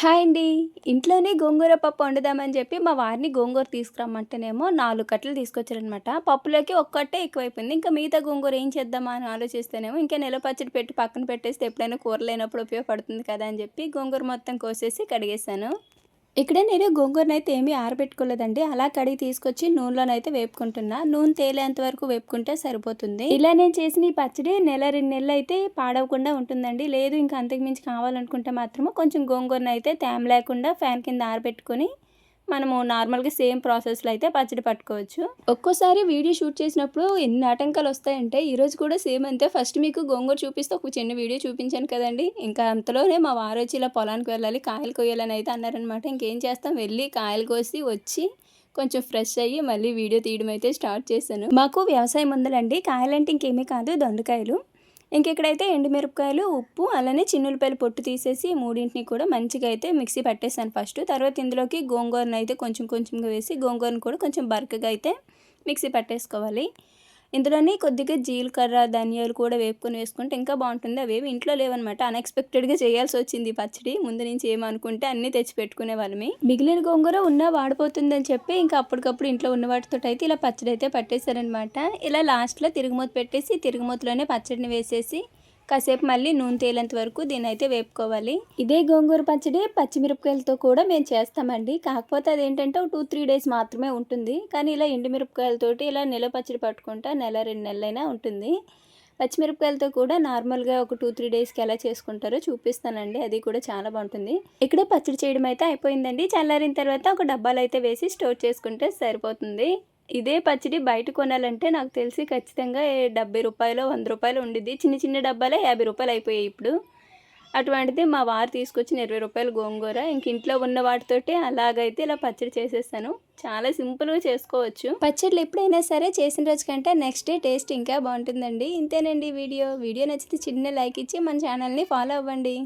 Hi అండి. ఇంట్లోనే గోంగూర పప్పు వండుదామని చెప్పి మా వారిని గోంగూర తీసుకురమ్మంటేనేమో నాలుగు కట్టలు తీసుకొచ్చారనమాట పప్పులోకి ఒక్కటే ఎక్కువైపోయింది. ఇంకా మిగతా గోంగూర ఏం చేద్దామా అని ఆలోచిస్తేనేమో ఇంకా నెల పచ్చడి పెట్టి పక్కన పెట్టేస్తే ఎప్పుడైనా కూర లేనప్పుడు ఉపయోగపడుతుంది కదా అని చెప్పి గోంగూర మొత్తం కోసేసి కడిగేశాను. ఇక్కడ నేను గోంగూరనైతే ఏమీ ఆరబెట్టుకోలేదండి. అలా కడిగి తీసుకొచ్చి నూనెలోనైతే వేపుకుంటున్నా. నూనె తేలేంత వరకు వేపుకుంటే సరిపోతుంది. ఇలా నేను చేసిన ఈ పచ్చడి నెల రెండు నెలలు అయితే పాడవకుండా ఉంటుందండి. లేదు ఇంకా అంతకు మించి కావాలనుకుంటే మాత్రము కొంచెం గోంగూరనైతే అయితే తేమ లేకుండా ఫ్యాన్ కింద ఆరబెట్టుకొని మనము నార్మల్గా సేమ్ ప్రాసెస్లో అయితే పచ్చడి పట్టుకోవచ్చు. ఒక్కోసారి వీడియో షూట్ చేసినప్పుడు ఎన్ని ఆటంకాలు వస్తాయంటే ఈరోజు కూడా సేమ్ అంతే. ఫస్ట్ మీకు గోంగూర చూపిస్తే ఒక చిన్న వీడియో చూపించాను కదండి. ఇంకా అంతలోనే మా వారు వచ్చి ఇలా పొలానికి వెళ్ళాలి కాయలు కొయ్యాలని అయితే అన్నారనమాట ఇంకేం చేస్తాం? వెళ్ళి కాయలు కోసి వచ్చి కొంచెం ఫ్రెష్ అయ్యి మళ్ళీ వీడియో తీయడం అయితే స్టార్ట్ చేశాను. మాకు వ్యవసాయం ఉందండి కాయలంటే ఇంకేమీ కాదు దొండకాయలు. ఇంకెక్కడైతే ఎండుమిరపకాయలు ఉప్పు అలానే చిన్నులపాయలు పొట్టు తీసేసి మూడింటిని కూడా మంచిగా అయితే మిక్సీ పట్టేసాను ఫస్ట్. తర్వాత ఇందులోకి గోంగూరను అయితే కొంచెం కొంచెంగా వేసి గోంగూరను కూడా కొంచెం బరకగా అయితే మిక్సీ పట్టేసుకోవాలి. ఇందులోనే కొద్దిగా జీలకర్ర ధనియాలు కూడా వేపుకొని వేసుకుంటే ఇంకా బాగుంటుంది. అవి ఇంట్లో లేవన్నమాట. అన్ఎక్స్పెక్టెడ్గా చేయాల్సి వచ్చింది పచ్చడి. ముందు నుంచి ఏమనుకుంటే అన్నీ తెచ్చి పెట్టుకునే వాళ్ళమి. మిగిలిన గోంగూర ఉన్నా వాడిపోతుందని చెప్పి ఇంకా అప్పటికప్పుడు ఇంట్లో ఉన్న వాటితో అయితే ఇలా పచ్చడి అయితే పట్టేశారనమాట ఇలా లాస్ట్లో తిరుగుమూత పెట్టేసి తిరుగుమూతలోనే పచ్చడిని వేసేసి కాసేపు మళ్ళీ నూనె తేలేంత వరకు దీని అయితే వేపుకోవాలి. ఇదే గోంగూర పచ్చడి పచ్చిమిరపకాయలతో కూడా మేము చేస్తామండి. కాకపోతే అదేంటంటే ఒక టూ త్రీ డేస్ మాత్రమే ఉంటుంది. కానీ ఇలా ఎండుమిరపకాయలతోటి ఇలా నెల పచ్చడి పట్టుకుంటా నెల రెండు నెలలైనా ఉంటుంది. పచ్చిమిరపకాయలతో కూడా నార్మల్గా ఒక టూ త్రీ డేస్కి ఎలా చేసుకుంటారో చూపిస్తానండి. అది కూడా చాలా బాగుంటుంది. ఇక్కడ పచ్చడి చేయడం అయితే అయిపోయిందండి. చల్లారిన తర్వాత ఒక డబ్బాలు అయితే వేసి స్టోర్ చేసుకుంటే సరిపోతుంది. ఇదే పచ్చడి బయట కొనాలంటే నాకు తెలిసి ఖచ్చితంగా డెబ్బై రూపాయలు వంద రూపాయలు ఉండిద్ది. చిన్న చిన్న డబ్బాలే యాభై రూపాయలు అయిపోయాయి ఇప్పుడు. అటువంటిది మా వారు తీసుకొచ్చిన ఇరవై రూపాయలు గోంగూర. ఇంక ఇంట్లో ఉన్న వాటితోటి అలాగైతే ఇలా పచ్చడి చేసేస్తాను. చాలా సింపుల్గా చేసుకోవచ్చు. పచ్చడిలు ఎప్పుడైనా సరే చేసిన రోజు కంటే నెక్స్ట్ డే టేస్ట్ ఇంకా బాగుంటుందండి. ఇంతేనండి వీడియో. వీడియో నచ్చితే చిన్న లైక్ ఇచ్చి మన ఛానల్ని ఫాలో అవ్వండి.